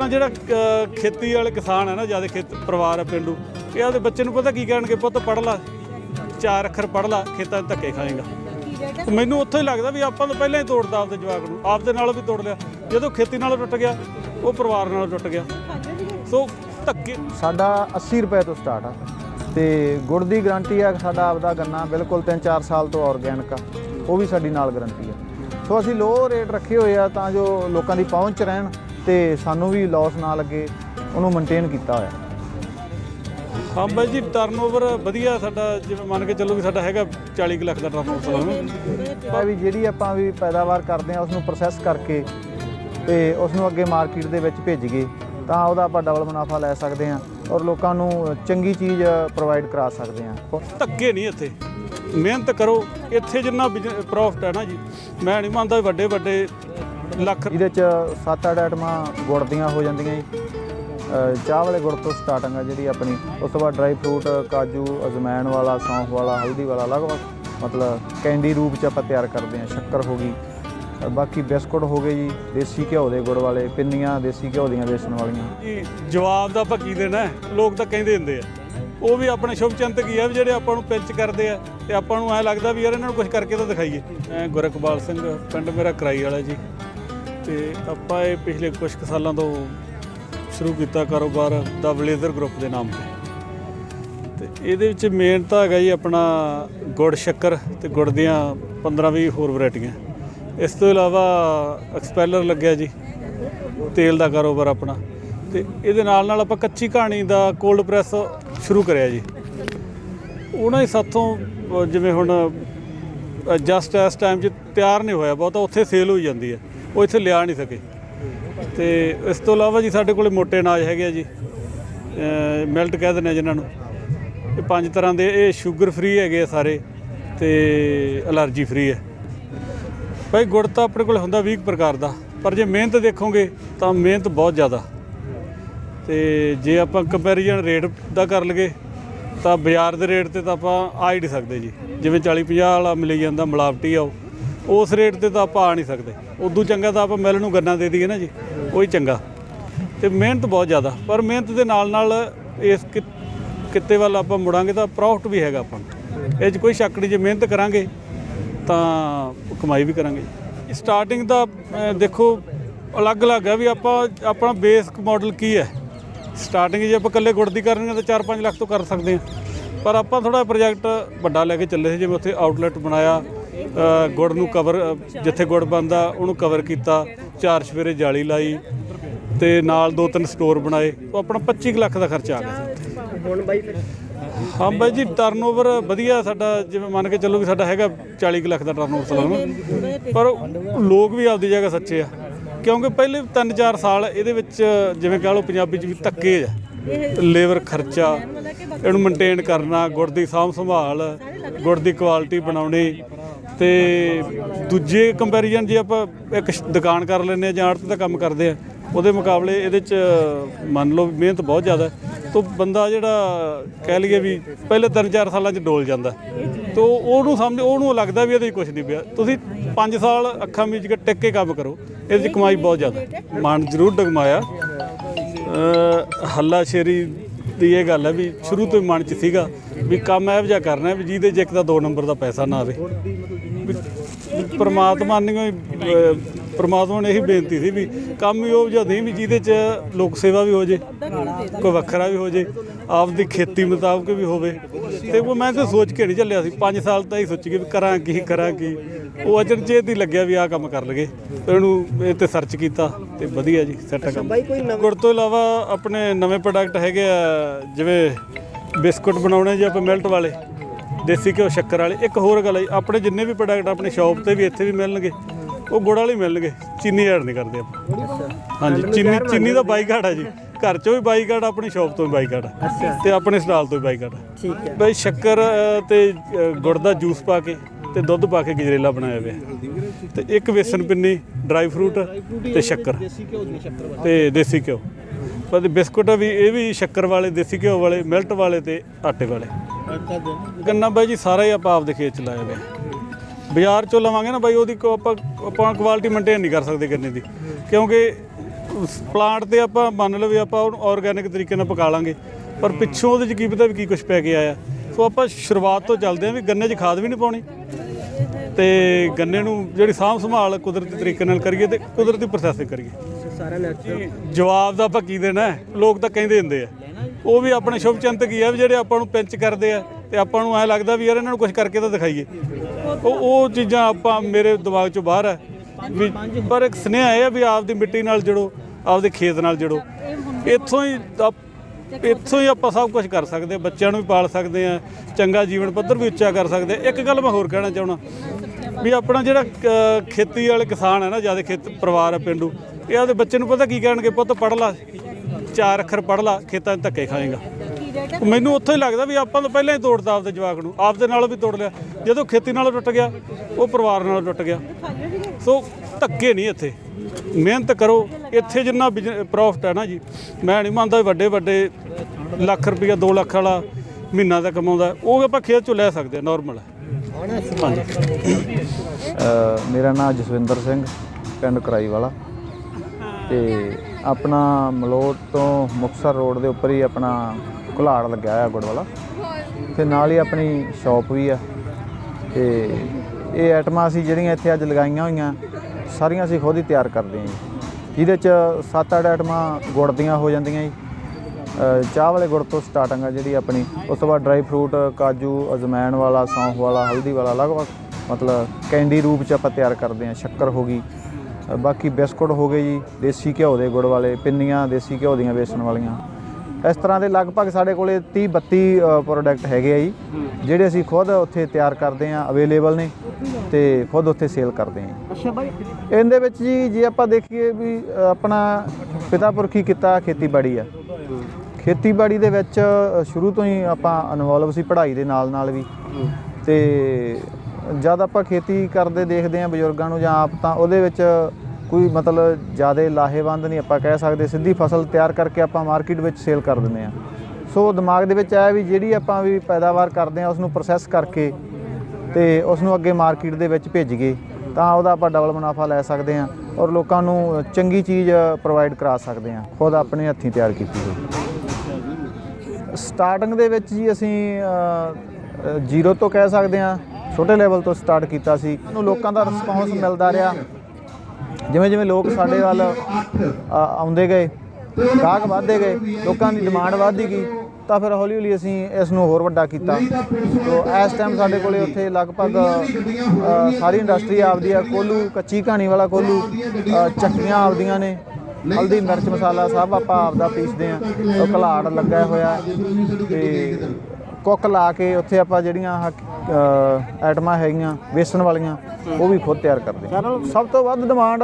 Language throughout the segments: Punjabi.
ਆਪਣਾ ਜਿਹੜਾ ਖੇਤੀ ਵਾਲੇ ਕਿਸਾਨ ਹੈ ਨਾ, ਜ਼ਿਆਦਾ ਖੇਤ ਪਰਿਵਾਰ ਹੈ ਪਿੰਡੂ, ਇਹ ਆਪਦੇ ਬੱਚੇ ਨੂੰ ਪਤਾ ਕੀ ਕਹਿਣਗੇ, ਪੁੱਤ ਪੜ੍ਹ ਲਾ, ਚਾਰ ਅੱਖਰ ਪੜ੍ਹ ਲਾ, ਖੇਤਾਂ 'ਚ ਧੱਕੇ ਖਾਏਗਾ। ਮੈਨੂੰ ਉੱਥੋਂ ਹੀ ਲੱਗਦਾ ਵੀ ਆਪਾਂ ਤਾਂ ਪਹਿਲਾਂ ਹੀ ਤੋੜਦਾ ਆਪਦੇ ਜਵਾਕ ਨੂੰ, ਆਪਦੇ ਨਾਲੋਂ ਵੀ ਤੋੜ ਲਿਆ। ਜਦੋਂ ਖੇਤੀ ਨਾਲੋਂ ਟੁੱਟ ਗਿਆ, ਉਹ ਪਰਿਵਾਰ ਨਾਲੋਂ ਟੁੱਟ ਗਿਆ। ਸੋ ਧੱਕੇ ਸਾਡਾ 80 ਰੁਪਏ ਤੋਂ ਸਟਾਰਟ ਆ। ਤੇ ਗੁੜ ਦੀ ਗਾਰੰਟੀ ਆ, ਸਾਡਾ ਆਪਦਾ ਗੰਨਾ ਬਿਲਕੁਲ 3-4 ਸਾਲ ਤੋਂ ਆਰਗੈਨਿਕ ਆ। ਉਹ ਵੀ ਸਾਡੀ ਨਾਲ ਗਾਰੰਟੀ ਆ। ਸੋ ਅਸੀਂ ਲੋ ਰੇਟ ਰੱਖੇ ਹੋਏ ਆ ਤਾਂ ਜੋ ਲੋਕਾਂ ਦੀ ਪਹੁੰਚ ਰਹਿਣ। ਤੇ ਸਾਨੂੰ ਵੀ ਲਾਸ ਨਾ ਲੱਗੇ ਉਹਨੂੰ ਮੇਨਟੇਨ ਕੀਤਾ ਹੋਇਆ। ਹਾਂ ਬਾਈ ਜੀ ਟਰਨਓਵਰ ਵਧੀਆ ਸਾਡਾ ਜਿਵੇਂ ਮੰਨ ਕੇ ਚੱਲੋ ਵੀ ਸਾਡਾ ਹੈਗਾ 40 ਕੁ ਲੱਖ ਦਾ ਟਰਨਓਵਰ ਸਾਲਾਨਾ ਆ ਵੀ ਜਿਹੜੀ ਆਪਾਂ ਵੀ ਪੈਦਾਵਾਰ ਕਰਦੇ ਆ ਉਸ ਨੂੰ ਪ੍ਰੋਸੈਸ ਕਰਕੇ ਤੇ ਉਸ ਨੂੰ ਅੱਗੇ ਮਾਰਕੀਟ ਦੇ ਵਿੱਚ ਭੇਜੀਏ ਤਾਂ ਉਹਦਾ ਆਪਾਂ ਡਬਲ ਮੁਨਾਫਾ ਲੈ ਸਕਦੇ ਆ ਔਰ ਲੋਕਾਂ ਨੂੰ ਚੰਗੀ ਚੀਜ਼ ਪ੍ਰੋਵਾਈਡ ਕਰਾ ਸਕਦੇ ਆ ਧੱਕੇ ਨਹੀਂ ਇੱਥੇ। ਮਿਹਨਤ ਕਰੋ ਇੱਥੇ ਜਿੰਨਾ ਪ੍ਰੋਫਿਟ ਹੈ ਨਾ ਜੀ। ਮੈਂ ਨਹੀਂ ਮੰਨਦਾ ਵੱਡੇ ਵੱਡੇ ਲੱਖ ਇਹਦੇ ਚ 7-8 ਆਈਟਮਾਂ ਗੁੜ ਦੀਆਂ ਹੋ ਜਾਂਦੀਆਂ ਜੀ। ਅ, ਚਾਹ ਵਾਲੇ ਗੁੜ ਤੋਂ ਸਟਾਰਟਿੰਗ ਆ ਜਿਹੜੀ ਆਪਣੀ। ਉਸ ਤੋਂ ਬਾਅਦ ਡਰਾਈ ਫਰੂਟ ਕਾਜੂ ਅਜਮੈਨ ਵਾਲਾ ਸੌਂਫ ਵਾਲਾ ਹਲਦੀ ਵਾਲਾ ਲਗਭਗ ਮਤਲਬ ਕੈਂਡੀ ਰੂਪ ਚ ਆਪਾਂ ਤਿਆਰ ਕਰਦੇ ਹਾਂ ਸ਼ੱਕਰ ਹੋ ਗਈ। ਅ, ਬਾਕੀ ਬਿਸਕੁਟ ਹੋ ਗਏ ਜੀ ਦੇਸੀ ਘਿਓ ਦੇ ਗੁੜ ਵਾਲੇ ਪਿੰਨੀਆਂ ਦੇਸੀ ਘਿਓ ਦੀਆਂ ਵੇਸਣ ਵਾਲੀਆਂ। ਜੀ ਜਵਾਬ ਦਾ ਆਪਾਂ ਕੀ ਦੇਣਾ? ਹੈ? ਲੋਕ ਤਾਂ ਕਹਿੰਦੇ ਹੁੰਦੇ ਆ। ਉਹ ਵੀ ਆਪਣੇ ਸ਼ੁਭ ਚਿੰਤਕ ਹੀ ਆ ਵੀ ਜਿਹੜੇ ਆਪਾਂ ਨੂੰ ਪਿੰਚ ਕਰਦੇ ਆ ਤੇ ਆਪਾਂ ਨੂੰ ਐ ਲੱਗਦਾ ਵੀ ਯਾਰ ਇਹਨਾਂ ਨੂੰ ਕੁਝ ਕਰਕੇ ਤਾਂ ਦਿਖਾਈਏ। ਮੈਂ ਗੁਰਕਬਾਲ ਸਿੰਘ ਪਿੰਡ ਮੇਰਾ ਕਰਾਈ ਵਾਲਾ ਜੀ। ਤੇ ਆਪਾਂ ਇਹ ਪਿਛਲੇ ਕੁਝ ਕੁ ਸਾਲਾਂ ਤੋਂ ਸ਼ੁਰੂ ਕੀਤਾ ਕਾਰੋਬਾਰ ਦਾ ਬਲੇਜ਼ਰ ਗਰੁੱਪ ਦੇ ਨਾਮ ਤੇ। ਤੇ ਇਹਦੇ ਵਿੱਚ ਮੇਨ ਤਾਂ ਹੈਗਾ ਜੀ ਆਪਣਾ ਗੁੜ ਸ਼ੱਕਰ ਤੇ ਗੁੜ ਦੀਆਂ 15-20 ਹੋਰ ਵੈਰਾਈਟੀਆਂ। ਇਸ ਤੋਂ ਇਲਾਵਾ ਐਕਸਪੈਲਰ ਲੱਗਿਆ ਜੀ, ਤੇਲ ਦਾ ਕਾਰੋਬਾਰ ਆਪਣਾ। ਤੇ ਇਹਦੇ ਨਾਲ ਨਾਲ ਆਪਾਂ ਕੱਚੀ ਕਹਾਣੀ ਦਾ ਕੋਲਡ ਪ੍ਰੈਸ ਸ਼ੁਰੂ ਕਰਿਆ ਜੀ। ਉਹਨਾਂ ਹੀ ਸਾਥੋਂ ਜਿਵੇਂ ਹੁਣ ਜਸਟ ਇਸ ਟਾਈਮ 'ਚ ਤਿਆਰ ਨਹੀਂ ਹੋਇਆ ਬਹੁਤਾ, ਉੱਥੇ ਸੇਲ ਹੋਈ ਜਾਂਦੀ ਹੈ। ਉਹ ਇੱਥੇ ਲਿਆ ਨਹੀਂ ਸਕੇ। ਤੇ ਇਸ ਤੋਂ ਇਲਾਵਾ ਜੀ ਸਾਡੇ ਕੋਲੇ ਮੋਟੇ ਅਨਾਜ ਹੈਗੇ ਆ ਜੀ। ਮਿਲਟ ਕਹਿ ਦਿੰਦੇ ਆ ਜਿਨ੍ਹਾਂ ਨੂੰ। ਇਹ ਪੰਜ ਤਰ੍ਹਾਂ ਦੇ, ਇਹ ਸ਼ੂਗਰ ਫ੍ਰੀ ਹੈਗੇ ਆ ਸਾਰੇ ਤੇ ਅਲਰਜੀ ਫ੍ਰੀ ਹੈ। ਭਾਈ ਗੁੜ ਤਾਂ ਆਪਣੇ ਕੋਲ ਹੁੰਦਾ 20 ਪ੍ਰਕਾਰ ਦਾ, ਪਰ ਜੇ ਮਿਹਨਤ ਦੇਖੋਗੇ ਤਾਂ ਮਿਹਨਤ ਬਹੁਤ ਜ਼ਿਆਦਾ। ਤੇ ਜੇ ਆਪਾਂ ਕੰਪੈਰੀਜ਼ਨ ਰੇਟ ਦਾ ਕਰ ਲਈਏ, ਤਾਂ ਬਾਜ਼ਾਰ ਦੇ ਰੇਟ ਤੇ ਤਾਂ ਆਪਾਂ ਆ ਹੀ ਨਹੀਂ ਸਕਦੇ ਜੀ। ਜਿਵੇਂ 40 50 ਵਾਲਾ ਮਿਲੀ ਜਾਂਦਾ, ਮਿਲਾਵਟੀ ਆ ਉਹ। ਉਸ ਰੇਟ ਤੇ ਤਾਂ ਆਪਾਂ ਆ ਨਹੀਂ ਸਕਦੇ। ਉਦੋਂ ਚੰਗਾ ਤਾਂ ਆਪਾਂ ਮਿਲ ਨੂੰ ਗੰਨਾ ਦੇ ਦਈਏ ਨਾ ਜੀ। ਉਹੀ ਚੰਗਾ। ਤੇ ਮਿਹਨਤ ਬਹੁਤ ਜ਼ਿਆਦਾ। ਪਰ ਮਿਹਨਤ ਦੇ ਨਾਲ ਨਾਲ ਇਸ ਕਿ- ਕਿੱਤੇ ਵੱਲ ਆਪਾਂ ਮੁੜਾਂਗੇ ਤਾਂ ਪ੍ਰੋਫਿਟ ਵੀ ਹੈਗਾ ਆਪਾਂ ਨੂੰ। ਇਹ 'ਚ ਕੋਈ ਸ਼ੱਕ ਨਹੀਂ, ਜੇ ਮਿਹਨਤ ਕਰਾਂਗੇ ਤਾਂ ਕਮਾਈ ਵੀ ਕਰਾਂਗੇ। ਸਟਾਰਟਿੰਗ ਦਾ ਦੇਖੋ, ਅਲੱਗ-ਅਲੱਗ ਹੈ ਵੀ ਆਪਾਂ, ਆਪਣਾ ਬੇਸਿਕ ਮਾਡਲ ਕੀ ਹੈ। ਸਟਾਰਟਿੰਗ ਜੇ ਆਪਾਂ ਇਕੱਲੇ ਗੁੜ ਦੀ ਕਰਨੀ ਤਾਂ 4-5 ਲੱਖ ਤੋਂ ਕਰ ਸਕਦੇ ਹਾਂ। ਪਰ ਆਪਾਂ ਥੋੜਾ ਪ੍ਰੋਜੈਕਟ ਵੱਡਾ ਲੈ ਕੇ ਚੱਲੇ ਸੀ, ਜਿਵੇਂ ਉੱਥੇ ਆਊਟਲੈਟ ਬਣਾਇਆ। ਗੁੜ ਨੂੰ ਕਵਰ ਜਿੱਥੇ ਗੁੜ ਬੰਦਾ ਉਹਨੂੰ ਕਵਰ ਕੀਤਾ ਚਾਰ ਸਵੇਰੇ ਜਾਲੀ ਲਾਈ ਤੇ ਨਾਲ ਦੋ ਤਿੰਨ ਸਟੋਰ ਬਣਾਏ। ਉਹ ਆਪਣਾ 25 ਕੁ ਲੱਖ ਦਾ ਖਰਚਾ ਆ ਗਿਆ। ਹੁਣ ਬਾਈ ਫਿਰ? ਹਾਂ ਬਾਈ ਜੀ ਟਰਨਓਵਰ ਵਧੀਆ ਸਾਡਾ ਜਿਵੇਂ ਮੰਨ ਕੇ ਚੱਲੋ ਵੀ ਸਾਡਾ ਹੈਗਾ 40 ਕੁ ਲੱਖ ਦਾ ਟਰਨਓਵਰ ਸਾਲਾਨਾ ਪਰ ਲੋਕ ਵੀ ਆਪਦੀ ਜਗ੍ਹਾ ਸੱਚੇ ਆ। ਕਿਉਂਕਿ ਪਹਿਲੇ 3-4 ਸਾਲ ਇਹਦੇ ਵਿੱਚ ਜਿਵੇਂ ਕਹ ਲਓ ਪੰਜਾਬੀ ਚ ਵੀ ਧੱਕੇ ਆ। ਲੇਬਰ ਖਰਚਾ ਇਹਨੂੰ ਮੇਨਟੇਨ ਕਰਨਾ ਗੁੜ ਦੀ ਸਾਂਭ ਸੰਭਾਲ ਗੁੜ ਦੀ ਕੁਆਲਿਟੀ ਬਣਾਉਣੀ ਤੇ ਦੂਜੇ ਕੰਪੈਰੀਜ਼ਨ ਜੇ ਆਪਾਂ ਇੱਕ ਸ਼- ਦੁਕਾਨ ਕਰ ਲੈਂਦੇ ਆ ਜਾਂ ਆੜਤ ਦਾ ਕੰਮ ਕਰਦੇ ਆ ਉਹਦੇ ਮੁਕਾਬਲੇ ਇਹਦੇ ਚ ਮੰਨ ਲਓ ਵੀ ਮਿਹਨਤ ਬਹੁਤ ਜ਼ਿਆਦਾ ਹੈ। ਬੰਦਾ ਜਿਹੜਾ ਕਹਿ ਲਈਏ ਵੀ ਪਹਿਲੇ 3-4 ਸਾਲਾਂ ਚ ਡੋਲ ਜਾਂਦਾ। ਤੋ ਉਹਨੂੰ ਸਮਝ ਉਹਨੂੰ ਲੱਗਦਾ ਵੀ ਇਹਦੇ ਕੁਝ ਨਹੀਂ ਪਿਆ। ਤੁਸੀਂ 5 ਸਾਲ ਅੱਖਾਂ ਮੀਚ ਕੇ ਟਿਕ ਕੇ ਕੰਮ ਕਰੋ, ਇਹਦੇ ਚ ਕਮਾਈ ਬਹੁਤ ਜ਼ਿਆਦਾ ਮਨ ਜ਼ਰੂਰ ਡਗਮਾਇਆ। ਹੱਲਾ ਸ਼ੇਰੀ ਦੀ ਇਹ ਗੱਲ ਹੈ ਵੀ ਸ਼ੁਰੂ ਤੋਂ ਹੀ ਮਨ ਚ ਸੀਗਾ ਵੀ ਕੰਮ ਇਹੋ ਜਿਹਾ ਕਰਨਾ ਵੀ ਜਿਹਦੇ 'ਚ ਇੱਕ ਤਾਂ 2 ਨੰਬਰ ਦਾ ਪੈਸਾ ਨਾ ਆਵੇ। ਪ੍ਰਮਾਤਮਾ ਨੇ ਪ੍ਰਮਾਤਮਾ ਨੇ ਇਹੀ ਬੇਨਤੀ ਸੀ ਵੀ ਕੰਮ ਹੀ ਉਹ ਜਿਹਾ ਨਹੀਂ ਵੀ ਜਿਹਦੇ 'ਚ ਲੋਕ ਸੇਵਾ ਵੀ ਹੋ ਜੇ ਕੋਈ ਵੱਖਰਾ ਵੀ ਹੋ ਜੇ ਆਪਦੀ ਖੇਤੀ ਮੁਤਾਬਕ ਵੀ ਹੋਵੇ। ਤੇ ਉਹ ਮੈਂ ਤਾਂ ਸੋਚ ਕੇ ਨਹੀਂ ਚੱਲਿਆ ਸੀ। 5 ਸਾਲ ਤਾਂ ਹੀ ਸੋਚੀ ਕਿ ਕਰਾਂ ਕੀ ਕਰਾਂ ਕੀ। ਉਹ ਅਚਨਚੇਤ ਹੀ ਲੱਗਿਆ ਵੀ ਆਹ ਕੰਮ ਕਰ ਲਗੇ ਤੇ ਉਹਨੂੰ ਇਹ ਤੇ ਸਰਚ ਕੀਤਾ ਤੇ ਵਧੀਆ ਜੀ ਸੈੱਟ ਕੰਮ। ਗੁੜ ਤੋਂ ਇਲਾਵਾ ਆਪਣੇ ਨਵੇਂ ਪ੍ਰੋਡਕਟ ਹੈਗੇ ਆ ਜਿਵੇਂ ਬਿਸਕੁਟ ਬਣਾਉਣੇ ਜੀ ਆਪਾਂ ਮਿਲਟ ਵਾਲੇ। ਦੇਸੀ ਘਿਓ ਸ਼ੱਕਰ ਵਾਲੇ। ਇੱਕ ਹੋਰ ਗੱਲ ਹੈ ਆਪਣੇ ਜਿੰਨੇ ਵੀ ਪ੍ਰੋਡਕਟ ਆਪਣੇ ਸ਼ਾਪ ਤੇ ਵੀ ਇੱਥੇ ਵੀ ਮਿਲਣਗੇ ਉਹ ਗੁੜ ਵਾਲੇ ਮਿਲਣਗੇ ਚੀਨੀ ਐਡ ਨਹੀਂ ਕਰਦੇ ਆਪਾਂ। ਹਾਂਜੀ ਚੀਨੀ ਚੀਨੀ ਦਾ ਬਾਈਕਾਟ ਹੈ ਜੀ। ਘਰ ਚੋਂ ਵੀ ਬਾਈਕਾਟ ਆਪਣੀ ਸ਼ਾਪ ਤੋਂ ਵੀ ਬਾਈਕਾਟ ਤੇ ਆਪਣੇ ਸਟਾਲ ਤੋਂ ਵੀ ਬਾਈਕਾਟ ਠੀਕ ਹੈ। ਬਈ ਸ਼ੱਕਰ ਤੇ ਗੁੜ ਦਾ ਜੂਸ ਪਾ ਕੇ ਤੇ ਦੁੱਧ ਪਾ ਕੇ ਗਜਰੇਲਾ ਬਣਾਇਆ ਹੋਇਆ। ਤੇ ਇੱਕ ਵੇਸਣ ਪਿੰਨੀ ਡਰਾਈ ਫਰੂਟ ਤੇ ਸ਼ੱਕਰ। ਤੇ ਦੇਸੀ ਘਿਓ। ਪਰ ਬਿਸਕੁਟ ਵੀ ਇਹ ਵੀ ਸ਼ੱਕਰ ਵਾਲੇ ਦੇਸੀ ਘਿਓ ਵਾਲੇ ਮਿਲਟ ਵਾਲੇ ਤੇ ਆਟੇ ਵਾਲੇ। ਗੰਨਾ ਬਾਈ ਜੀ ਸਾਰਾ ਹੀ ਆਪਾਂ ਆਪਦੇ ਖੇਤ ਚ ਲਾਇਆ ਹੋਇਆ ਬਾਜ਼ਾਰ ਚੋਂ ਲਵਾਂਗੇ ਨਾ ਬਾਈ ਉਹਦੀ ਕੋ ਆਪਾਂ ਆਪਾਂ ਕੁਆਲਿਟੀ ਮੇਨਟੇਨ ਨਹੀਂ ਕਰ ਸਕਦੇ ਗੰਨੇ ਦੀ। ਕਿਉਂਕਿ ਪਲਾਂਟ ਤੇ ਆਪਾਂ ਮੰਨ ਲਓ ਵੀ ਆਪਾਂ ਉਹਨੂੰ ਆਰਗੈਨਿਕ ਤਰੀਕੇ ਨਾਲ ਪਕਾ ਲਾਂਗੇ। ਪਰ ਪਿੱਛੋਂ ਉਹਦੇ ਚ ਕੀ ਪਤਾ ਵੀ ਕੀ ਕੁਝ ਪੈ ਕੇ ਆਇਆ। ਸੋ ਆਪਾਂ ਸ਼ੁਰੂਆਤ ਤੋਂ ਚੱਲਦੇ ਆਂ ਵੀ ਗੰਨੇ 'ਚ ਖਾਦ ਵੀ ਨਹੀਂ ਪਾਉਣੀ। ਤੇ ਗੰਨੇ ਨੂੰ ਜਿਹੜੀ ਸਾਂਭ ਸੰਭਾਲ ਕੁਦਰਤੀ ਤਰੀਕੇ ਨਾਲ ਕਰੀਏ ਤੇ ਕੁਦਰਤੀ ਪ੍ਰੋਸੈਸਿੰਗ ਕਰੀਏ। ਸਾਰਾ ਨੈਚੁਰਲ ਜਵਾਬ ਦਾ ਆਪਾਂ ਕੀ ਦੇਣਾ ਹੈ? ਲੋਕ ਤਾਂ ਕਹਿੰਦੇ ਹੁੰਦੇ ਆ। ਉਹ ਵੀ ਆਪਣੇ ਸ਼ੁਭ ਚਿੰਤਕ ਹੀ ਆ ਵੀ ਜਿਹੜੇ ਆਪਾਂ ਨੂੰ ਪਿੰਚ ਕਰਦੇ ਆ ਤੇ ਆਪਾਂ ਨੂੰ ਐ ਲੱਗਦਾ ਵੀ ਯਾਰ ਇਹਨਾਂ ਨੂੰ ਕੁਝ ਕਰਕੇ ਤਾਂ ਦਿਖਾਈਏ। ਉਹ ਉਹ ਚੀਜ਼ਾਂ ਆਪਾਂ ਮੇਰੇ ਦਿਮਾਗ ਚੋਂ ਬਾਹਰ ਹੈ ਵੀ ਪਰ ਇੱਕ ਸੁਨੇਹਾ ਇਹ ਆ ਵੀ ਆਪਦੀ ਮਿੱਟੀ ਨਾਲ ਜੁੜੋ, ਆਪਦੇ ਖੇਤ ਨਾਲ ਜੁੜੋ। ਇੱਥੋਂ ਹੀ ਇੱਥੋਂ ਹੀ ਆਪਾਂ ਸਭ ਕੁਝ ਕਰ ਸਕਦੇ ਹਾਂ ਬੱਚਿਆਂ ਨੂੰ ਵੀ ਪਾਲ ਸਕਦੇ ਆ, ਚੰਗਾ ਜੀਵਨ ਪੱਧਰ ਵੀ ਉੱਚਾ ਕਰ ਸਕਦੇ ਹਾਂ। ਇੱਕ ਗੱਲ ਮੈਂ ਹੋਰ ਕਹਿਣਾ ਚਾਹਣਾ ਵੀ ਆਪਣਾ ਜਿਹੜਾ ਖੇਤੀ ਵਾਲੇ ਕਿਸਾਨ ਹੈ ਨਾ, ਜ਼ਿਆਦਾ ਖੇਤ, ਪਰਿਵਾਰ ਹੈ ਪਿੰਡੂ, ਇਹ ਆਪਦੇ ਬੱਚੇ ਨੂੰ ਪਤਾ ਕੀ ਕਹਿਣਗੇ, ਪੁੱਤ ਪੜ ਲਾ। ਚਾਰ ਅੱਖਰ ਪੜ ਲਾ, ਖੇਤਾਂ 'ਚ ਧੱਕੇ ਖਾਏਗਾ। ਮੈਨੂੰ ਉੱਥੋਂ ਹੀ ਲੱਗਦਾ ਵੀ ਆਪਾਂ ਤਾਂ ਪਹਿਲਾਂ ਹੀ ਤੋੜਦਾ ਆਪਦੇ ਜਵਾਕ ਨੂੰ, ਆਪਦੇ ਨਾਲੋਂ ਵੀ ਤੋੜ ਲਿਆ। ਜਦੋਂ ਖੇਤੀ ਨਾਲ ਟੁੱਟ ਗਿਆ, ਉਹ ਪਰਿਵਾਰ ਨਾਲ ਟੁੱਟ ਗਿਆ। ਸੋ ਧੱਕੇ ਨਹੀਂ ਇੱਥੇ। ਮਿਹਨਤ ਕਰੋ। ਇੱਥੇ ਜਿੰਨਾ ਪ੍ਰੋਫਿਟ ਹੈ ਨਾ ਜੀ। ਮੈਂ ਨਹੀਂ ਮੰਨਦਾ ਵੱਡੇ ਵੱਡੇ ਲੱਖ ਰੁਪਈਆ 2 ਲੱਖ ਵਾਲਾ ਮਹੀਨਾ ਦਾ ਕਮਾਉਂਦਾ। ਉਹ ਆਪਾਂ ਖੇਤ ਚੋਂ ਲੈ ਸਕਦੇ ਆ ਨਾਰਮਲ ਹੈ। ਮੇਰਾ ਨਾਮ ਜਸਵਿੰਦਰ ਸਿੰਘ, ਪਿੰਡ ਕਰਾਈ ਵਾਲਾ ਤੇ ਆਪਣਾ ਮਲੋਟ ਤੋਂ ਮੁਕਤਸਰ ਰੋਡ ਦੇ ਉੱਪਰ ਹੀ ਆਪਣਾ ਘੁਲਾੜ ਲੱਗਿਆ ਹੋਇਆ ਗੁੜ ਵਾਲਾ ਤੇ ਨਾਲ ਹੀ ਆਪਣੀ ਸ਼ਾਪ ਵੀ ਆ। ਤੇ ਇਹ ਆਈਟਮਾਂ ਅਸੀਂ ਜਿਹੜੀਆਂ ਇੱਥੇ ਅੱਜ ਲਗਾਈਆਂ ਹੋਈਆਂ, ਸਾਰੀਆਂ ਅਸੀਂ ਖੁਦ ਹੀ ਤਿਆਰ ਕਰਦੇ ਹਾਂ ਜੀ। ਜਿਹਦੇ ਚ 7-8 ਆਈਟਮਾਂ ਗੁੜ ਦੀਆਂ ਹੋ ਜਾਂਦੀਆਂ ਜੀ। ਚਾਹ ਵਾਲੇ ਗੁੜ ਤੋਂ ਸਟਾਰਟਿੰਗ ਆ ਜਿਹੜੀ ਆਪਣੀ। ਉਸ ਤੋਂ ਬਾਅਦ ਡਰਾਈ ਫਰੂਟ, ਕਾਜੂ, ਅਜਮੈਣ ਵਾਲਾ, ਸੌਂਫ ਵਾਲਾ, ਹਲਦੀ ਵਾਲਾ ਲਗਭਗ ਮਤਲਬ ਕੈਂਡੀ ਰੂਪ ਚ ਆਪਾਂ ਤਿਆਰ ਕਰਦੇ ਹਾਂ। ਸ਼ੱਕਰ ਹੋ ਗਈ ਬਾਕੀ ਬਿਸਕੁਟ ਹੋ ਗਏ ਜੀ ਦੇਸੀ ਘਿਓ ਦੇ ਗੁੜ ਵਾਲੇ ਪਿੰਨੀਆਂ ਦੇਸੀ ਘਿਓ ਦੀਆਂ ਵੇਸਣ ਵਾਲੀਆਂ। ਇਸ ਤਰ੍ਹਾਂ ਦੇ ਲਗਭਗ ਸਾਡੇ ਕੋਲੇ 30 32 ਪ੍ਰੋਡਕਟ ਹੈਗੇ ਆ ਜੀ ਜਿਹੜੇ ਅਸੀਂ ਖੁਦ ਉੱਥੇ ਤਿਆਰ ਕਰਦੇ ਹਾਂ ਅਵੇਲੇਬਲ ਨੇ ਤੇ ਖੁਦ ਉੱਥੇ ਸੇਲ ਕਰਦੇ ਹਾਂ ਅੱਛਾ ਬਾਈ। ਇਹਦੇ ਵਿੱਚ ਜੀ ਜੇ ਆਪਾਂ ਦੇਖੀਏ ਵੀ ਆਪਣਾ ਪਿਤਾ ਪੁਰਖੀ ਕੀਤਾ ਖੇਤੀਬਾੜੀ ਆ। ਖੇਤੀਬਾੜੀ ਦੇ ਵਿੱਚ ਸ਼ੁਰੂ ਤੋਂ ਹੀ ਆਪਾਂ ਇਨਵੋਲਵ ਸੀ ਪੜ੍ਹਾਈ ਦੇ ਨਾਲ ਨਾਲ ਵੀ ਤੇ ਜਦ ਆਪਾਂ ਖੇਤੀ ਕਰਦੇ ਦੇਖਦੇ ਆ ਬਜ਼ੁਰਗਾਂ ਨੂੰ ਜਾਂ ਆਪ, ਤਾਂ ਉਹਦੇ ਵਿੱਚ ਕੋਈ ਮਤਲਬ ਜ਼ਿਆਦਾ ਲਾਹੇਵੰਦ ਨਹੀਂ ਆਪਾਂ ਕਹਿ ਸਕਦੇ। ਸਿੱਧੀ ਫਸਲ ਤਿਆਰ ਕਰਕੇ ਆਪਾਂ ਮਾਰਕੀਟ ਵਿੱਚ ਸੇਲ ਕਰ ਦਿੰਦੇ ਆ ਸੋ ਦਿਮਾਗ ਦੇ ਵਿੱਚ ਆਇਆ ਵੀ ਜਿਹੜੀ ਆਪਾਂ ਵੀ ਪੈਦਾਵਾਰ ਕਰਦੇ ਆ ਉਸ ਨੂੰ ਪ੍ਰੋਸੈਸ ਕਰਕੇ ਤੇ ਉਸ ਨੂੰ ਅੱਗੇ ਮਾਰਕੀਟ ਦੇ ਵਿੱਚ ਭੇਜੀਏ ਤਾਂ ਉਹਦਾ ਆਪਾਂ ਡਬਲ ਮੁਨਾਫਾ ਲੈ ਸਕਦੇ ਹਾਂ ਔਰ ਲੋਕਾਂ ਨੂੰ ਚੰਗੀ ਚੀਜ਼ ਪ੍ਰੋਵਾਈਡ ਕਰਾ ਸਕਦੇ ਹਾਂ। ਖੁਦ ਆਪਣੇ ਹੱਥੀਂ ਤਿਆਰ ਕੀਤੀ ਹੋਈ। ਸਟਾਰਟਿੰਗ ਦੇ ਵਿੱਚ ਜੀ ਅਸੀਂ ਜ਼ੀਰੋ ਤੋਂ ਕਹਿ ਸਕਦੇ ਹਾਂ ਛੋਟੇ ਲੈਵਲ ਤੋਂ ਸਟਾਰਟ ਕੀਤਾ ਸੀ। ਨੂੰ ਲੋਕਾਂ ਦਾ ਰਿਸਪੌਂਸ ਮਿਲਦਾ ਰਿਹਾ। ਜਿਵੇਂ ਜਿਵੇਂ ਲੋਕ ਸਾਡੇ ਵੱਲ ਆਉਂਦੇ ਗਏ ਗਾਹਕ ਵਧਦੇ ਗਏ ਲੋਕਾਂ ਦੀ ਡਿਮਾਂਡ ਵਧਦੀ ਗਈ ਤਾਂ ਫਿਰ ਹੌਲੀ ਹੌਲੀ ਅਸੀਂ ਇਸ ਨੂੰ ਹੋਰ ਵੱਡਾ ਕੀਤਾ। ਸੋ ਇਸ ਟਾਈਮ ਸਾਡੇ ਕੋਲੇ ਉੱਥੇ ਲਗਭਗ ਸਾਰੀ ਇੰਡਸਟਰੀ ਆਪਦੀ ਆ ਕੋਲੂ ਕੱਚੀ ਕਹਾਣੀ ਵਾਲਾ ਕੋਲੂ ਅ, ਚੱਕੀਆਂ ਆਪਦੀਆਂ ਨੇ ਹਲਦੀ ਮਿਰਚ ਮਸਾਲਾ ਸਭ ਆਪਾਂ ਆਪਦਾ ਪੀਸਦੇ ਆ। ਉਹ ਘਲਾੜ ਲੱਗਾ ਹੋਇਆ। ਤੇ ਕੁੱਕ ਲਾ ਕੇ ਉੱਥੇ ਆਪਾਂ ਜਿਹੜੀਆਂ ਆਹ, ਅ, ਆਈਟਮਾਂ ਹੈਗੀਆਂ ਵੇਸਣ ਵਾਲੀਆਂ ਉਹ ਵੀ ਖੁਦ ਤਿਆਰ ਕਰਦੇ ਹਾਂ। ਸਭ ਤੋਂ ਵੱਧ ਡਿਮਾਂਡ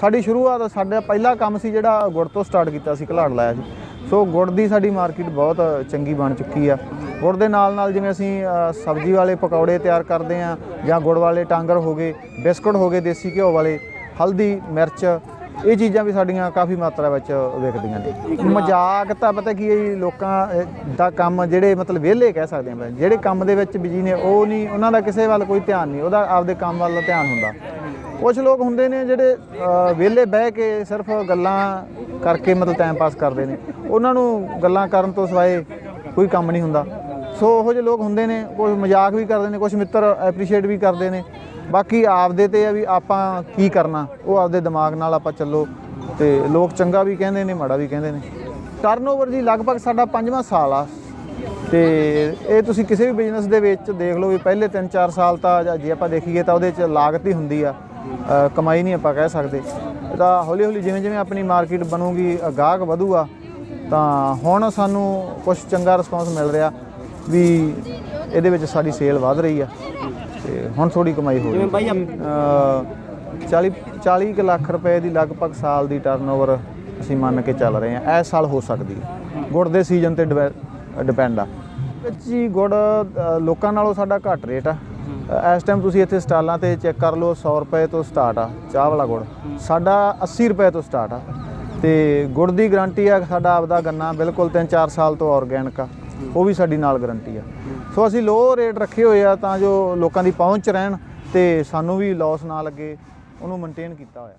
ਸਾਡੀ ਸ਼ੁਰੂਆਤ ਸਾਡਾ ਪਹਿਲਾ ਕੰਮ ਸੀ ਜਿਹੜਾ ਗੁੜ ਤੋਂ ਸਟਾਰਟ ਕੀਤਾ ਸੀ ਘਲਾੜ ਲਾਇਆ ਸੀ। ਸੋ ਗੁੜ ਦੀ ਸਾਡੀ ਮਾਰਕੀਟ ਬਹੁਤ ਚੰਗੀ ਬਣ ਚੁੱਕੀ ਆ। ਗੁੜ ਦੇ ਨਾਲ ਨਾਲ ਜਿਵੇਂ ਅਸੀਂ ਅ, ਸਬਜ਼ੀ ਵਾਲੇ ਪਕੌੜੇ ਤਿਆਰ ਕਰਦੇ ਆ ਜਾਂ ਗੁੜ ਵਾਲੇ ਟਾਂਗਰ ਹੋ ਗਏ ਬਿਸਕੁਟ ਹੋ ਗਏ ਦੇਸੀ ਘਿਓ ਵਾਲੇ ਹਲਦੀ ਮਿਰਚ ਇਹ ਚੀਜ਼ਾਂ ਵੀ ਸਾਡੀਆਂ ਕਾਫੀ ਮਾਤਰਾ ਵਿੱਚ ਵਿਕਦੀਆਂ ਨੇ। ਮਜ਼ਾਕ ਤਾਂ ਪਤਾ ਕੀ ਹੈ ਜੀ, ਲੋਕਾਂ ਦਾ ਕੰਮ ਜਿਹੜੇ ਮਤਲਬ ਵਿਹਲੇ ਕਹਿ ਸਕਦੇ ਹਾਂ ਜਿਹੜੇ ਕੰਮ ਦੇ ਵਿੱਚ ਬਿਜ਼ੀ ਨੇ, ਉਹ ਨਹੀਂ, ਉਹਨਾਂ ਦਾ ਕਿਸੇ ਵੱਲ ਕੋਈ ਧਿਆਨ ਨਹੀਂ, ਉਹਦਾ ਆਪਦੇ ਕੰਮ ਵੱਲ ਧਿਆਨ ਹੁੰਦਾ। ਕੁਝ ਲੋਕ ਹੁੰਦੇ ਨੇ ਜਿਹੜੇ ਵਿਹਲੇ ਬਹਿ ਕੇ ਸਿਰਫ ਗੱਲਾਂ ਕਰਕੇ ਮਤਲਬ ਟਾਈਮ ਪਾਸ ਕਰਦੇ ਨੇ। ਉਹਨਾਂ ਨੂੰ ਗੱਲਾਂ ਕਰਨ ਤੋਂ ਸਿਵਾਏ ਕੋਈ ਕੰਮ ਨਹੀਂ ਹੁੰਦਾ। ਸੋ ਉਹੋ ਜਿਹੇ ਲੋਕ ਹੁੰਦੇ ਨੇ ਕੋਈ ਮਜ਼ਾਕ ਵੀ ਕਰਦੇ ਨੇ ਕੁਝ ਮਿੱਤਰ ਐਪਰੀਸ਼ੀਏਟ ਵੀ ਕਰਦੇ ਨੇ। ਬਾਕੀ ਆਪਦੇ ਤੇ ਆ ਵੀ ਆਪਾਂ ਕੀ ਕਰਨਾ, ਉਹ ਆਪਦੇ ਦਿਮਾਗ ਨਾਲ ਆਪਾਂ ਚੱਲੋ ਤੇ ਲੋਕ ਚੰਗਾ ਵੀ ਕਹਿੰਦੇ ਨੇ, ਮਾੜਾ ਵੀ ਕਹਿੰਦੇ ਨੇ। ਟਰਨਓਵਰ ਜੀ ਲਗਭਗ ਸਾਡਾ ਪੰਜਵਾਂ ਸਾਲ ਆ। ਤੇ ਇਹ ਤੁਸੀਂ ਕਿਸੇ ਵੀ ਬਿਜ਼ਨਸ ਦੇ ਵਿੱਚ ਦੇਖ ਲਓ ਵੀ ਪਹਿਲੇ 3-4 ਸਾਲ ਤਾਂ ਜਾਂ ਜੇ ਆਪਾਂ ਦੇਖੀਏ ਤਾਂ ਉਹਦੇ 'ਚ ਲਾਗਤ ਹੀ ਹੁੰਦੀ ਆ। ਕਮਾਈ ਨਹੀਂ ਆਪਾਂ ਕਹਿ ਸਕਦੇ। ਤਾਂ ਹੌਲੀ ਹੌਲੀ ਜਿਵੇਂ ਜਿਵੇਂ ਆਪਣੀ ਮਾਰਕੀਟ ਬਣੂਗੀ ਗਾਹਕ ਵਧੂਗਾ, ਤਾਂ ਹੁਣ ਸਾਨੂੰ ਕੁਝ ਚੰਗਾ ਰਿਸਪੌਂਸ ਮਿਲ ਰਿਹਾ। ਵੀ ਇਹਦੇ ਵਿੱਚ ਸਾਡੀ ਸੇਲ ਵਧ ਰਹੀ ਆ ਤੇ ਹੁਣ ਥੋੜੀ ਕਮਾਈ ਹੋ ਰਹੀ ਜਿਵੇਂ ਬਾਈ? ਅ, 40 40 ਕੁ ਲੱਖ ਰੁਪਏ ਦੀ ਲਗਭਗ ਸਾਲ ਦੀ ਟਰਨਓਵਰ ਅਸੀਂ ਮੰਨ ਕੇ ਚੱਲ ਰਹੇ ਹਾਂ ਇਸ ਸਾਲ ਹੋ ਸਕਦੀ ਹੈ ਗੁੜ ਦੇ ਸੀਜ਼ਨ ਤੇ ਡਿਪੈਂਡ ਆ। ਹੀ ਗੁੜ ਲੋਕਾਂ ਨਾਲੋਂ ਸਾਡਾ ਘੱਟ ਰੇਟ ਆ। ਇਸ ਟਾਈਮ ਤੁਸੀਂ ਇੱਥੇ ਸਟਾਲਾਂ ਤੇ ਚੈੱਕ ਕਰ ਲਓ 100 ਰੁਪਏ ਤੋਂ ਸਟਾਰਟ ਆ ਚਾਹ ਵਾਲਾ ਗੁੜ। ਸਾਡਾ 80 ਰੁਪਏ ਤੋਂ ਸਟਾਰਟ ਆ। ਤੇ ਗੁੜ ਦੀ ਗਾਰੰਟੀ ਆ ਸਾਡਾ ਆਪਦਾ ਗੰਨਾ ਬਿਲਕੁਲ 3-4 ਸਾਲ ਤੋਂ ਆਰਗੈਨਿਕ ਆ। ਉਹ ਵੀ ਸਾਡੀ ਨਾਲ ਗਾਰੰਟੀ ਆ। ਸੋ ਅਸੀਂ ਲੋ ਰੇਟ ਰੱਖੇ ਹੋਏ ਆ ਤਾਂ ਜੋ ਲੋਕਾਂ ਦੀ ਪਹੁੰਚ ਰਹਿਣ ਤੇ ਸਾਨੂੰ ਵੀ ਲਾਸ ਨਾ ਲੱਗੇ, ਉਹਨੂੰ ਮੇਨਟੇਨ ਕੀਤਾ ਹੋਇਆ।